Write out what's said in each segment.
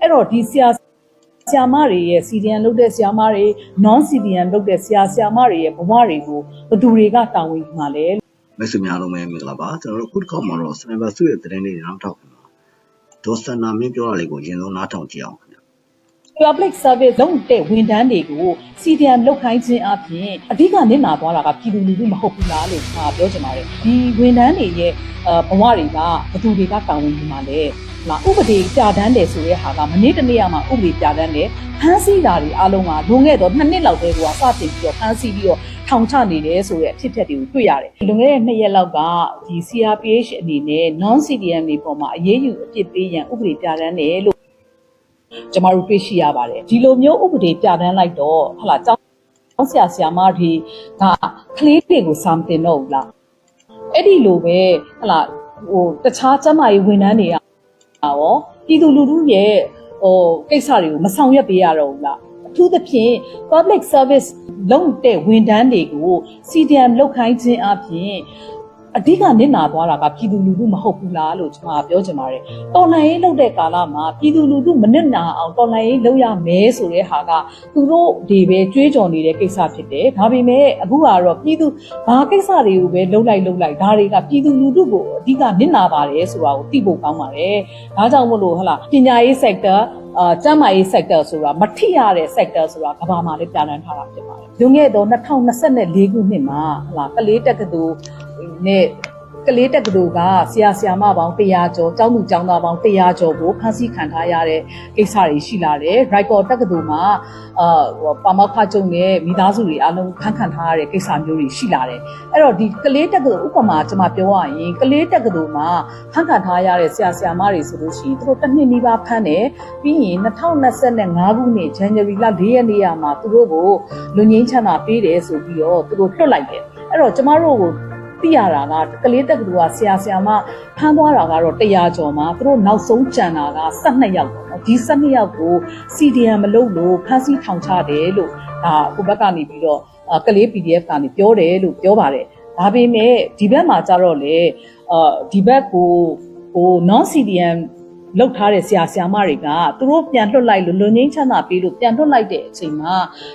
အဲ့တော့ဒီဆရာဆရာမတွေရဲ့ CDN လုပ်တဲ့ဆရာမတွေ non CDN လုပ်တဲ့ဆရာဆရာမတွေရဲ့ဘဝတွေကိုဘယ်သူတွေကတာဝန်ယူမှာလဲမိတ်ဆွေများအားလုံးပဲမင်္ဂလာပါကျွန်တော်တို့ခုတစ်ခေါက်မှာတော့ Sniper စုရဲ့သတင်းလေးတွေနောက်ထောက်ခင်ပါဒေါ်စတနာမင်းပြောတာလေးကိုအရင်ဆုံးနားထောင်ကြည့်အောင်ခင်ဗျ public service လုပ်တဲ့ဝန်ထမ်းတွေကို CDM လုပ်ခိုင်းခြင်းအပြင်အဓိကနစ်နာသွားတာကပြည်သူလူထုမဟုတ်ဘူးလားလို့ကျွန်တော်ပြောချင်ပါတယ်ဒီဝန်ထမ်းတွေရဲ့အဲဘဝတွေကဘယ်သူတွေကတာဝန်ယူမှာလဲ လာဥပဒေပြဋ္ဌာန်းတယ်ဆိုတဲ့ဟာကမနေ့တနေ့ကမှဥပဒေပြဋ္ဌာန်းတယ်ဖမ်းဆီးတာတွေအလုံးကလွန်ခဲ့တော့နှစ်နှစ်လောက်တည်းကစတင်ပြီးတော့ဖမ်းဆီးပြီးတော့ထောင်ချနေတယ်ဆိုတဲ့အဖြစ်အပျက်တွေကိုတွေ့ရတယ်လွန်ခဲ့တဲ့နှစ်ရက်လောက်ကဒီ CRPH အနေနဲ့ non CDM တွေပေါ်မှာအရေးယူအပြစ်ပေးရန်ဥပဒေပြဋ္ဌာန်းတယ်လို့ကျမတို့တွေ့ရှိရပါတယ်ဒီလိုမျိုးဥပဒေပြဋ္ဌာန်းလိုက်တော့ဟလာကျောင်းကျောင်းဆရာဆရာမတွေကကလေးတွေကိုစာမတင်တော့ဘူးလားအဲ့ဒီလိုပဲဟလာဟိုတခြားကျန်းမာရေးဝန်ထမ်းတွေက ရောပြည်သူလူထုရဲ့ဟိုကိစ္စတွေကိုမဆောင်ရွက်ပေးရတော့ဘူးလားအထူးသဖြင့် public service လုပ်တဲ့ဝန်ထမ်းတွေကို CDM လုပ်ခိုင်းခြင်းအပြင် အဓိကနစ်နာသွားတာကပြည်သူလူထုမဟုတ်ဘူးလားလို့ကျွန်မပြောချင်ပါတယ်။တော်လှန်ရေးလုပ်တဲ့ကာလမှာပြည်သူလူထုမနစ်နာအောင်တော်လှန်ရေးလုပ်ရမယ်ဆိုတဲ့ဟာကသူတို့တွေပဲကြွေးကြော်နေတဲ့ကိစ္စဖြစ်တယ်။ဒါပေမဲ့အခုကတော့ပြည်သူဘာကိစ္စတွေကိုပဲလှုပ်လိုက်လှုပ်လိုက်ဒါတွေကပြည်သူလူထုကိုအဓိကနစ်နာပါတယ်ဆိုတာကိုသိဖို့ကောင်းပါတယ်။ဒါကြောင့်မို့လို့ဟလာပညာရေး sector အာကျန်းမာရေး sector ဆိုတာမထိရတဲ့ sector ဆိုတာကဘာမှလည်းပြဋ္ဌာန်းထားတာဖြစ်ပါတယ်။လွန်ခဲ့သော2024ခုနှစ်မှာဟလာကလေးတက္ကသိုလ်နဲ့ကလေးတက္ကသိုလ်ကဆရာဆရာမပေါင်း100ကျော်ကျောင်းသူကျောင်းသားပေါင်း100ကျော်ကိုဖမ်းဆီးခံထားရတဲ့ကိစ္စတွေရှိလာတယ်။ Right တက္ကသိုလ်မှာအာဟိုပါမောက္ခချုပ်နဲ့မိသားစုတွေအလုံးဖမ်းခံထားရတဲ့ကိစ္စမျိုးတွေရှိလာတယ်။အဲ့တော့ဒီကလေးတက္ကသိုလ်ဥပမာကျွန်မပြောရရင်ကလေးတက္ကသိုလ်မှာဖမ်းခံထားရတဲ့ဆရာဆရာမတွေဆိုလို့ရှိရင်သူတို့တစ်နှစ်နီးပါးဖမ်းတယ်။ပြီးရင်2025ခုနှစ် January လ4ရက်နေ့ရမှာသူတို့ကိုလူငင်းချမ်းသာပေးတယ်ဆိုပြီးတော့သူတို့လွှတ်လိုက်တယ်။အဲ့တော့ကျမတို့ကို သိရတာကကလေးတက္ကသိုလ်ကဆရာဆရာမဖမ်းသွားတာကတော့100ကျော်မှာသူတို့နောက်ဆုံးကြံတာက12ယောက်ပေါ့နော်ဒီ12ယောက်ကို CDM မလုပ်လို့ဖမ်းဆီးထောင်ချတယ်လို့ဒါဟိုဘက်ကနေပြီးတော့အာကလေး PDF ကနေပြောတယ်လို့ပြောပါတယ်ဒါပေမဲ့ဒီဘက်မှာကျတော့လေအာဒီဘက်ကိုဟို non CDM လောက်ထားတဲ့ဆရာဆရာမတွေကသူတို့ပြန်လွှတ်လိုက်လို့လွန်ငင်းချမ်းသာပေးလို့ပြန်လွှတ်လိုက်တဲ့အချိန်မှာ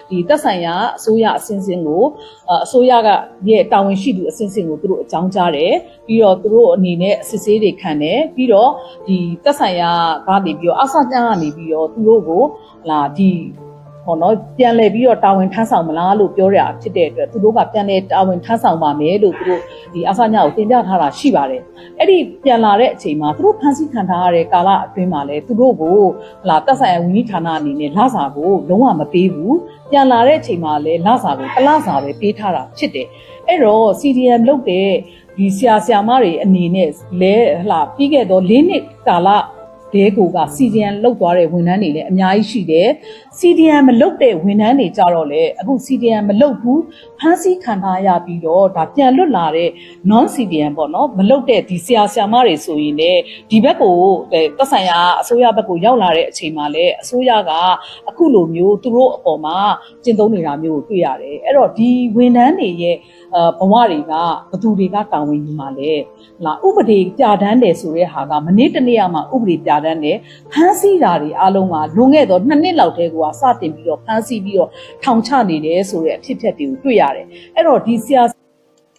ဒီသက်ဆိုင်ရာအစိုးရအစင်းစင်းကိုအအစိုးရကရဲ့တာဝန်ရှိသူအစင်းစင်းကိုသူတို့အကြောင်းကြားတယ်ပြီးတော့သူတို့အနေနဲ့အစစ်ဆေးတွေခံတယ်ပြီးတော့ဒီသက်ဆိုင်ရာကနေပြီးတော့အဆတန်းကနေပြီးတော့သူတို့ကိုလာဒီ ဟောနော်ပြန်လည်ပြီးတော့တာဝန်ထမ်းဆောင်မလားလို့ပြောရတာဖြစ်တဲ့အတွက်သူတို့ကပြန်လည်တာဝန်ထမ်းဆောင်ပါမယ်လို့သူတို့ဒီအဆညာကိုတင်ပြထားတာရှိပါတယ်အဲ့ဒီပြန်လာတဲ့အချိန်မှာသူတို့ဖန်ဆီးခံထားရတဲ့ကာလအတွင်းမှာလည်းသူတို့ကိုဟလာတက်ဆိုင်ရာဝန်ကြီးဌာနအနေနဲ့လစာကိုလုံးဝမပေးဘူးပြန်လာတဲ့အချိန်မှာလည်းလစာကိုတစ်လစာပဲပေးထားတာဖြစ်တယ်အဲ့တော့ CDM လုပ်တဲ့ဒီဆရာဆရာမတွေအနေနဲ့လဲဟလာပြီးခဲ့တော့၄နှစ်ကာလ ဒဲကိုက CDN လောက်သွားတဲ့ဝန်ထမ်းတွေလည်းအများကြီးရှိတယ်။ CDN မလုပ်တဲ့ဝန်ထမ်းတွေကြတော့လေအခု CDN မလုပ်ဘူးဖမ်းဆီးခံထားရပြီးတော့ဒါပြန်လွတ်လာတဲ့ non CDN ပေါ့နော်မလုပ်တဲ့ဒီဆရာဆရာမတွေဆိုရင်လည်းဒီဘက်ကိုတက်ဆိုင်ရာအစိုးရဘက်ကိုရောက်လာတဲ့အချိန်မှာလည်းအစိုးရကအခုလိုမျိုးသူတို့အပေါ်မှာကျင့်သုံးနေတာမျိုးကိုတွေ့ရတယ်။အဲ့တော့ဒီဝန်ထမ်းတွေရဲ့အဘဝတွေကဘသူတွေကတာဝန်ယူမှာလဲ။လာဥပဒေပြဋ္ဌာန်းတယ်ဆိုတဲ့ဟာကမနေ့တနေ့ကမှဥပဒေပြဋ္ဌာန်းတယ်ဖမ်းဆီးတာတွေအလုံးကလွန်ခဲ့တော့နှစ်နှစ်လောက်တည်းကစတင်ပြီးတော့ဖမ်းဆီးပြီးတော့ထောင်ချနေတယ်ဆိုတဲ့အဖြစ်အပျက်တွေကိုတွေ့ရတယ်။အဲ့တော့ဒီဆရာ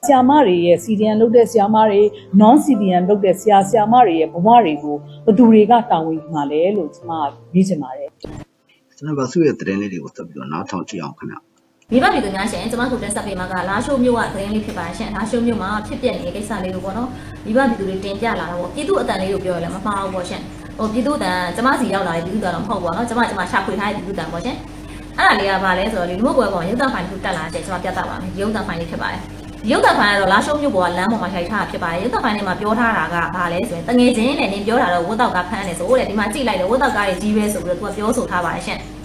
ဆရာမတွေရဲ့ CDN လုပ်တဲ့ဆရာမတွေ non CDN လုပ်တဲ့ဆရာဆရာမတွေရဲ့ဘဝတွေကိုဘယ်သူတွေကတာဝန်ယူမှာလဲလို့ကျွန်မမေးချင်ပါတယ်စနိပါစုရဲ့သတင်းလေးတွေကိုဆက်ပြီးတော့နားထောင်ကြည့်အောင်ခင်ဗျ မိဘပြည်သူများရှင်ကျွန်မတို့တင်ဆက်ပေးမှာကလာရှိုးမြို့ကသတင်းလေးဖြစ်ပါရှင်လာရှိုးမြို့မှာဖြစ်ပျက်နေတဲ့ကိစ္စလေးကိုပေါ့နော်မိဘပြည်သူတွေတင်ပြလာတာပေါ့ပြည်သူအတန်လေးကိုပြောရလဲမမှားဘူးပေါ့ရှင်ဟိုပြည်သူတန်ကျွန်မစီရောက်လာတဲ့ပြည်သူတန်တော့မဟုတ်ဘူးပေါ့နော်ကျွန်မကျွန်မရှာဖွေထားတဲ့ပြည်သူတန်ပေါ့ရှင်အဲ့ဒါလေးကဘာလဲဆိုတော့ဒီလူမှုကွယ်ပေါ်ရုပ်သံဖိုင်တစ်ခုတက်လာတဲ့ကျွန်မပြသပါမယ်ရုပ်သံဖိုင်လေးဖြစ်ပါတယ်ရုပ်သံဖိုင်ကတော့လာရှုံးမြို့ပေါ်ကလမ်းပေါ်မှာထိုက်ထားတာဖြစ်ပါတယ်ရုပ်သံဖိုင်ထဲမှာပြောထားတာကဘာလဲဆိုရင်တငယ်ချင်းနဲ့နင်ပြောတာတော့ဝတ်တော့ကဖမ်းတယ်ဆိုတော့လေဒီမှာကြိလိုက်တယ်ဝတ်တော့ကကြီးပဲဆိုပြီးတော့သူကပြောဆိုထားပါတယ်ရှင်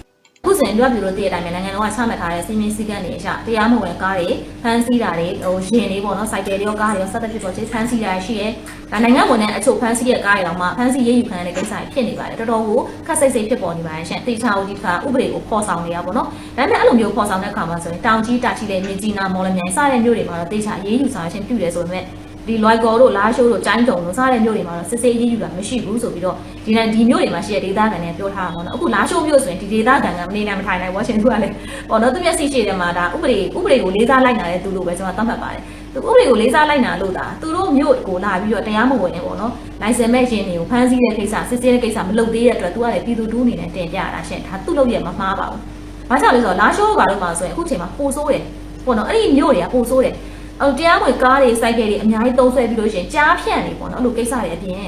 ခုစဉ်တို့ပြည်လို့တည့်တဲ့အတိုင်းပဲနိုင်ငံတော်ကချမှတ်ထားတဲ့စီမင်းစည်းကမ်းတွေအရတရားမဝင်ကားတွေဖမ်းဆီးတာတွေဟိုရင်တွေပေါ့နော်စိုက်တယ်တွေရောကားတွေရောစသဖြင့်ပေါ့ခြေဖမ်းဆီးတာရှိရဲဒါနိုင်ငံပေါ်နဲ့အချို့ဖမ်းဆီးတဲ့ကားတွေတော့မှဖမ်းဆီးရေးယူခံရတဲ့ကိစ္စတွေဖြစ်နေပါတယ်တော်တော်ကိုခက်စိတ်စိတ်ဖြစ်ပေါ်နေပါတယ်ရှင်တေချာဦးဒီခါဥပဒေကိုဖော်ဆောင်နေရပါတော့ဒါပေမဲ့အဲ့လိုမျိုးဖော်ဆောင်တဲ့အခါမှာဆိုရင်တောင်ကြီးတာချီတဲ့မြေကြီးနာမော်လမြိုင်စတဲ့မြို့တွေမှာတော့တေချာရေးယူဆောင်ခြင်းပြုတယ်ဆိုပေမဲ့ ဒီလွိုက်ကော်တို့လာရှိုးတို့ကျိုင်းတုံတို့စတဲ့မြို့တွေမှာတော့စစ်စစ်အရေးယူတာမရှိဘူးဆိုပြီးတော့ဒီနေ့ဒီမြို့တွေမှာရှိတဲ့ဒေသခံတွေပြောထားတာပေါ့နော်အခုလာရှိုးမြို့ဆိုရင်ဒီဒေသခံကမနေနိုင်မထိုင်နိုင်ဝါရှင်သူကလည်းပေါ့နော်သူမျက်စိရှိတယ်မှာဒါဥပဒေဥပဒေကိုလေးစားလိုက်နာတဲ့သူလို့ပဲကျွန်တော်သတ်မှတ်ပါတယ်သူဥပဒေကိုလေးစားလိုက်နာလို့ဒါသူတို့မြို့ကိုလာပြီးတော့တရားမဝင်နေပေါ့နော်လိုင်စင်မဲ့ရှင်တွေကိုဖမ်းဆီးတဲ့ကိစ္စစစ်ဆေးတဲ့ကိစ္စမလုပ်သေးတဲ့အတွက်သူကလည်းပြည်သူတူးအနေနဲ့တင်ပြရတာရှင့်ဒါသူ့လုပ်ရမမှားပါဘူး။ဘာကြောင့်လဲဆိုတော့လာရှိုးဘာလို့မှဆိုရင်အခုချိန်မှာပိုဆိုးတယ်ပေါ့နော်အဲ့ဒီမြို့တွေကပိုဆိုးတယ် အော်တရားမဝင်ကားတွေစိုက်ကယ်တွေအများကြီးသုံးဆွဲပြီးလို့ရှရင်ကြားဖြန့်နေပေါ့နော်အဲ့လိုကိစ္စတွေအပြင်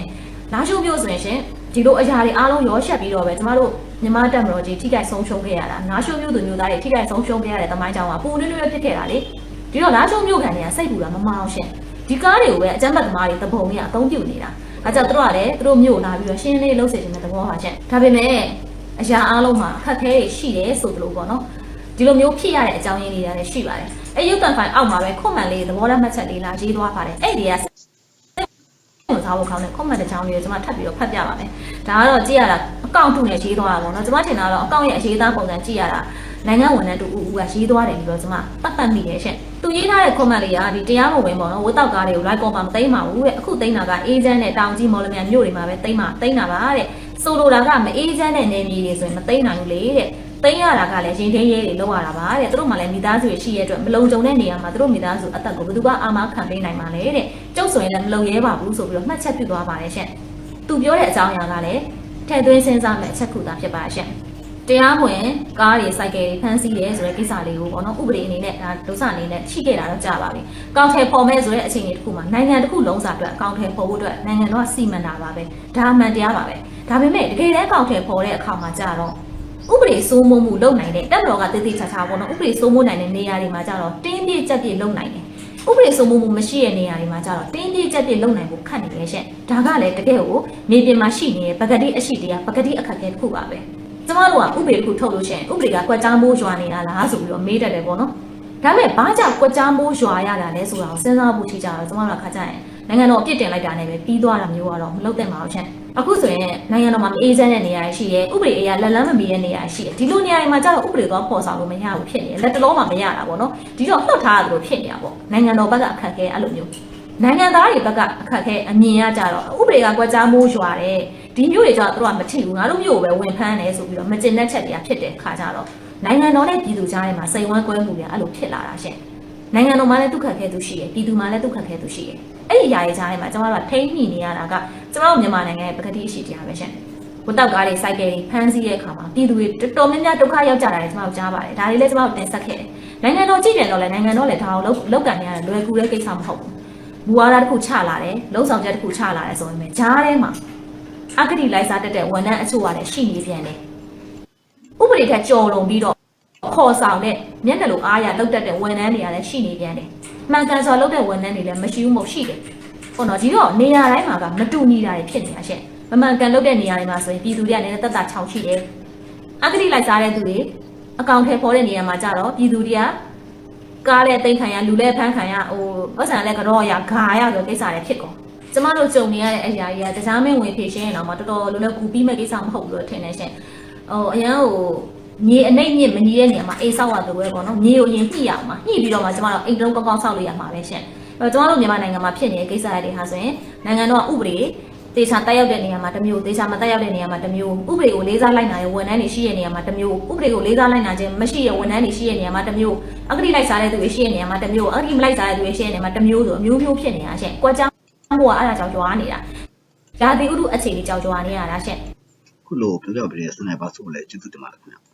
လာရှိုးမြို့ဆိုရင်ရှင်ဒီလိုအရာတွေအားလုံးရောရှက်ပြီးတော့ပဲကျမတို့မြန်မာတက်မတော်ကြီးထိခိုက်ဆုံးရှုံးခဲ့ရတာလာရှိုးမြို့သူမျိုးသားတွေထိခိုက်ဆုံးရှုံးခဲ့ရတဲ့တမိုင်းကြောင်ကပူနွေးနွေးဖြစ်ခဲ့တာလေဒီတော့လာရှိုးမြို့ခံတွေကစိတ်ပူတာမမအောင်ရှင်ဒီကားတွေကိုပဲအကြမ်းဖက်သမားတွေတပုံတွေကအသုံးပြုနေတာအဲကြောင့်တို့ကလည်းသူတို့မြို့လာပြီးတော့ရှင်းလေးလှုပ်စေချင်တဲ့သဘောပါရှင်ဒါပေမဲ့အရာအားလုံးမှာအခက်အခဲတွေရှိတယ်ဆိုသလိုပေါ့နော်ဒီလိုမျိုးဖြစ်ရတဲ့အကြောင်းရင်းတွေလည်းရှိပါတယ် အဲရုပ်တံဖိုင်အောက်မှာပဲခွန်မှန်လေးသဘောထားမှတ်ချက်လေးလာရေးသွားပါတယ်အဲ့ဒီကဝင်စားဖို့ကောင်းတဲ့ comment တစ်ချောင်းလေးကိုကျွန်မထပ်ပြီးတော့ဖတ်ပြပါမယ်။ဒါကတော့ကြည့်ရတာအကောင့်တူနဲ့ရေးသွားတာပေါ့နော်။ကျွန်မထင်တာတော့အကောင့်ရဲ့အရေးသားပုံစံကြည့်ရတာနိုင်ငံဝန်ထမ်းတူဦးဦးကရေးသွားတယ်ပြီးတော့ကျွန်မတတ်တတ်မိတယ်ရှင့်။သူရေးထားတဲ့ comment လေးကဒီတရားမဝင်ပေါ့နော်။ဝတ်တောက်ကားတွေကို like ပေါ်မှာမသိမ်းပါဘူးတဲ့။အခုသိမ်းတာကအေဂျင့်နဲ့တောင်ကြီးမော်လမြိုင်မြို့တွေမှာပဲသိမ်းမှာသိမ်းတာပါတဲ့။ဆိုလိုတာကမအေဂျင့်နဲ့နေမြေတွေဆိုရင်မသိမ်းနိုင်ဘူးလေတဲ့။ သိမ်းရတာကလည်းရင်ထင်းရဲတွေလောက်ရတာပါတဲ့။သူတို့မှလည်းမိသားစုရှိရဲ့အတွက်မလုံခြုံတဲ့နေရာမှာသူတို့မိသားစုအသက်ကိုဘယ်သူကအာမခံပေးနိုင်မှာလဲတဲ့။ကျုပ်ဆိုရင်လည်းမလုံရဲပါဘူးဆိုပြီးတော့မှတ်ချက်ပြုသွားပါတယ်ရှင့်။သူပြောတဲ့အကြောင်းအရာကလည်းထည့်သွင်းစဉ်းစားမဲ့အချက်ခုသာဖြစ်ပါရှင့်တရားဝင်ကားတွေစိုက်ကယ်တွေဖမ်းဆီးတယ်ဆိုတဲ့ကိစ္စလေးကိုပေါ့နော်ဥပဒေအနေနဲ့ဒါဒုစအနေနဲ့ရှိခဲ့တာတော့ကြာပါပြီ။ကောင်းထဲပေါ်မဲ့ဆိုတဲ့အခြေအနေတစ်ခုမှာနိုင်ငံတစ်ခုလုံးစာအတွက်ကောင်းထဲပေါ်ဖို့အတွက်နိုင်ငံတော်ကစီမံတာပါပဲ။ဒါမှန်တရားပါပဲ။ဒါပေမဲ့တကယ်တမ်းကောင်းထဲပေါ်တဲ့အခါမှာကြာတော့ ဥပဒေစိုးမိုးမှုလုပ်နိုင်တဲ့တက်မတော်ကတည်တည်ချာချာပေါ့နော်ဥပဒေစိုးမိုးနိုင်တဲ့နေရာတွေမှာကြာတော့တင်းပြည့်ကြက်ပြည့်လုပ်နိုင်တယ်။ဥပဒေစိုးမိုးမှုမရှိတဲ့နေရာတွေမှာကျတော့တင်းတင်းကြပ်ပြည့်လုံနိုင်ဖို့ခက်နေတယ်ရှင့်။ဒါကလည်းတကယ်ကိုမြေပြင်မှာရှိနေတဲ့ပကတိအရှိတရားပကတိအခက်အခဲတစ်ခုပါပဲ။ကျမတို့ကဥပဒေတစ်ခုထုတ်လို့ရှိရင်ဥပဒေကကွက်ကြားမိုးရွာနေတာလားဆိုပြီးတော့မေးတတ်တယ်ပေါ့နော်။ဒါပေမဲ့ဘာကြောင့်ကွက်ကြားမိုးရွာရတာလဲဆိုတာကိုစဉ်းစားဖို့ထိကြတော့ကျမတို့ကခါကြရင် နိုင်ငံတော်ပြစ်တင်လိုက်တာနဲ့ပဲပြီးသွားတာမျိုးကတော့မလုပ်သင့်ပါဘူးရှင့်။အခုဆိုရင်နိုင်ငံတော်မှာမအေးချမ်းတဲ့နေရာရှိရဲဥပဒေအရာလက်လန်းမမီတဲ့နေရာရှိရဲဒီလိုနေရာတွေမှာကျတော့ဥပဒေသွားပေါ်ဆောင်လို့မရဘူးဖြစ်နေတယ်လက်တလုံးမှမရတာပေါ့နော်ဒီတော့လှုပ်ထားရတယ်လို့ဖြစ်နေတာပေါ့နိုင်ငံတော်ဘက်ကအခက်အခဲအဲ့လိုမျိုးနိုင်ငံသားတွေဘက်ကအခက်အခဲအမြင်ရကြတော့ဥပဒေကကွက်ကြားမိုးရွာတယ်ဒီမျိုးတွေကျတော့သူတို့ကမထီဘူးငါတို့မျိုးကိုပဲဝင်ဖမ်းတယ်ဆိုပြီးတော့မကျင်တဲ့ချက်တွေကဖြစ်တဲ့ခါကြတော့နိုင်ငံတော်နဲ့ပြည်သူကြားထဲမှာစိတ်ဝမ်းကွဲမှုတွေအဲ့လိုဖြစ်လာတာရှင့်နိုင်ငံတော်မှာလည်းဒုက္ခခဲသူရှိတယ်ပြည်သူမှာလည်းဒုက္ခခဲသူရှိတယ် အဲ့ဒီအရာတွေကြားထဲမှာကျွန်တော်တို့ကထိမ့်မိနေရတာကကျွန်တော်တို့မြန်မာနိုင်ငံရဲ့ပကတိအရှိတရားပဲရှင့်ဝတ်တောက်ကားတွေစိုက်ကယ်တွေဖမ်းဆီးတဲ့အခါမှာပြည်သူတွေတော်တော်များများဒုက္ခရောက်ကြတာလည်းကျွန်တော်ကြားပါတယ်ဒါတွေလည်းကျွန်တော်တင်ဆက်ခဲ့တယ်နိုင်ငံတော်ကြည့်တယ်တော့လည်းနိုင်ငံတော်လည်းဒါကိုလောက်လောက်ကန်နေရတယ်လွယ်ကူတဲ့ကိစ္စမဟုတ်ဘူးဘူဝါဒတစ်ခုချလာတယ်လုံဆောင်ချက်တစ်ခုချလာတယ်ဆိုရင်ပဲဂျားထဲမှာအဂတိလိုက်စားတက်တဲ့ဝန်ထမ်းအချို့ကလည်းရှိနေပြန်တယ်ဥပဒေထက်ကြော်လွန်ပြီးတော့ ခေါ်ဆောင်တဲ့မျက်နှာလိုအားရလောက်တက်တဲ့ဝန်ထမ်းတွေကလည်းရှိနေပြန်တယ်မှန်ကန်စွာလောက်တဲ့ဝန်ထမ်းတွေလည်းမရှိဘူးမဟုတ်ရှိတယ်ဟုတ်တော့ဒီတော့နေရာတိုင်းမှာကမတူညီတာတွေဖြစ်နေတာရှင့်မမှန်ကန်လုပ်တဲ့နေရာတွေမှာဆိုရင်ပြည်သူတွေကလည်းတက်တာချောင်ရှိတယ်။အဂတိလိုက်စားတဲ့သူတွေအကောင့်ထဲပေါ်တဲ့နေရာမှာကြတော့ပြည်သူတွေကကားလည်းတိတ်ခံရလူလည်းဖမ်းခံရဟိုပတ်စံလည်းကတော့ရဂါရဆိုကိစ္စတွေဖြစ်ကုန်။ကျမတို့ကြုံနေရတဲ့အရာကြီးကတရားမင်းဝင်ဖြည့်ရှင်းရင်တော့မတော်တော်လုံးလုံးကူပြီးမဲ့ကိစ္စမဟုတ်ဘူးလို့ထင်နေရှင်။ဟိုအရန်ဟို မြေအနှိမ့်မြင့်မညီတဲ့နေရာမှာအိမ်ဆောက်ရတယ်ပဲပေါ့နော်မြေကိုအရင်ညှိရအောင်မှာညှိပြီးတော့မှကျမတို့အိမ်လုံးကောင်းကောင်းဆောက်လို့ရမှာပဲရှင်။အဲ့တော့ကျမတို့မြန်မာနိုင်ငံမှာဖြစ်နေတဲ့ကိစ္စတွေဟာဆိုရင်နိုင်ငံတော်ကဥပဒေတေချာတက်ရောက်တဲ့နေရာမှာတစ်မျိုးတေချာမတက်ရောက်တဲ့နေရာမှာတစ်မျိုးဥပဒေကိုလေးစားလိုက်နာရဲ့ဝန်ထမ်းတွေရှိတဲ့နေရာမှာတစ်မျိုးဥပဒေကိုလေးစားလိုက်နာခြင်းမရှိတဲ့ဝန်ထမ်းတွေရှိတဲ့နေရာမှာတစ်မျိုးအဂတိလိုက်စားတဲ့သူတွေရှိတဲ့နေရာမှာတစ်မျိုးအဂတိမလိုက်စားတဲ့သူတွေရှိတဲ့နေရာမှာတစ်မျိုးဆိုအမျိုးမျိုးဖြစ်နေတာရှင့်။ကွက်ကြောင်းဘုရားအဲ့ဒါကြောင့်ကြွားနေတာ။ဓာတိဥဒုအခြေအနေကြောင့်ကြွားနေရတာရှင့်။ခုလိုပြောပြပေးတဲ့စနိုက်ပါဆိုလည်းကျေးဇူးတင်ပါတယ်ခင်ဗျာ